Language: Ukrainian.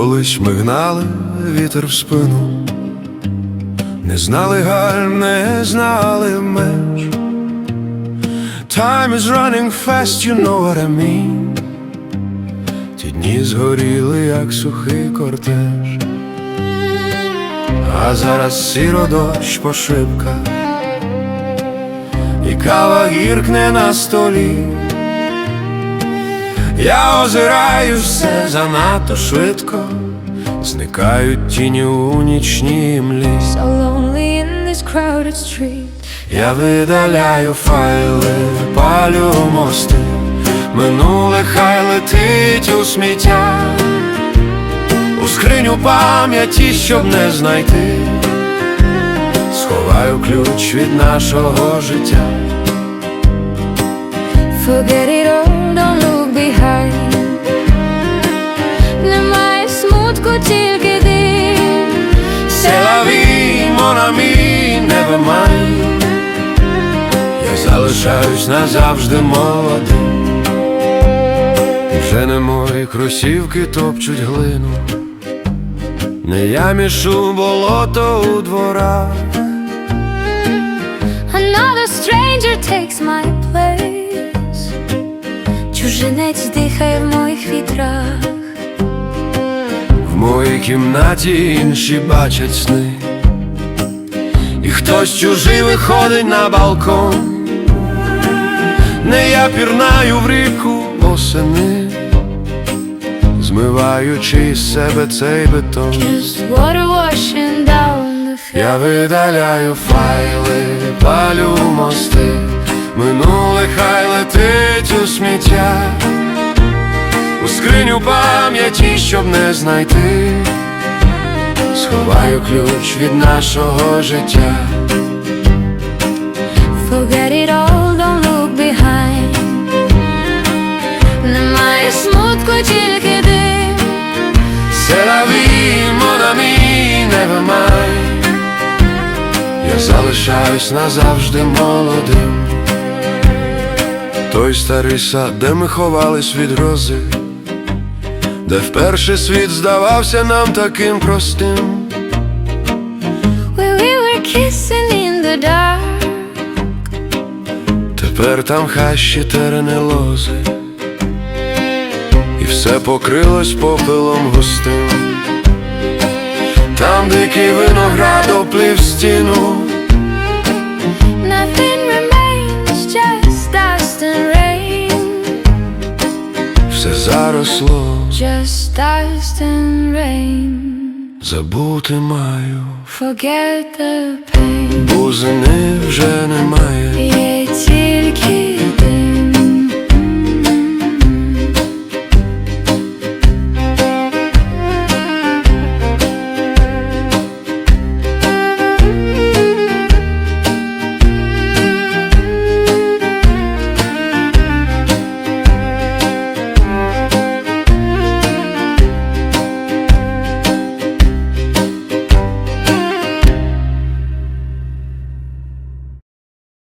Колись ми гнали вітер в спину, не знали гальм, не знали меж. Time is running fast, you know what I mean. Ті дні згоріли, як сухий кортеж. А зараз сіро дощ по шибках, і кава гіркне на столі. Я озираю все занадто швидко, зникають тіні у нічній млі. So lonely in this crowded street. Я видаляю файли, палю мости, минуле хай летить у сміття, у скриню пам'яті, щоб не знайти, сховаю ключ від нашого життя. Forget it Монамі, небе май. Я залишаюсь назавжди молодим. Вже не мої кросівки топчуть глину, не я мішу болото у дворах. Another stranger takes my place. Чужинець дихає в моїх вітрах. В моїй кімнаті інші бачать сни, і хтось чужий виходить на балкон. Не я пірнаю в ріку осени, змиваючи із себе цей бетон. Я видаляю файли, палю мости, минуле хай летить у сміття, у скриню пам'яті, щоб не знайти, сховаю ключ від нашого життя. Forget it all, don't look behind. Немає смутку, тільки дим. Селаві, монамі, never mind Я залишаюсь назавжди молодим. Той старий сад, де ми ховались від грози, де вперше світ здавався нам таким простим. Where we were kissing in the dark. Тепер там хащі терени лози, і все покрилось попелом густим. Там дикий виноград оплів стіну. Nothing remains, just dust and rain. Все заросло, Just dust and rain. Забути маю, Forget the pain. бузини вже немає. Є тільки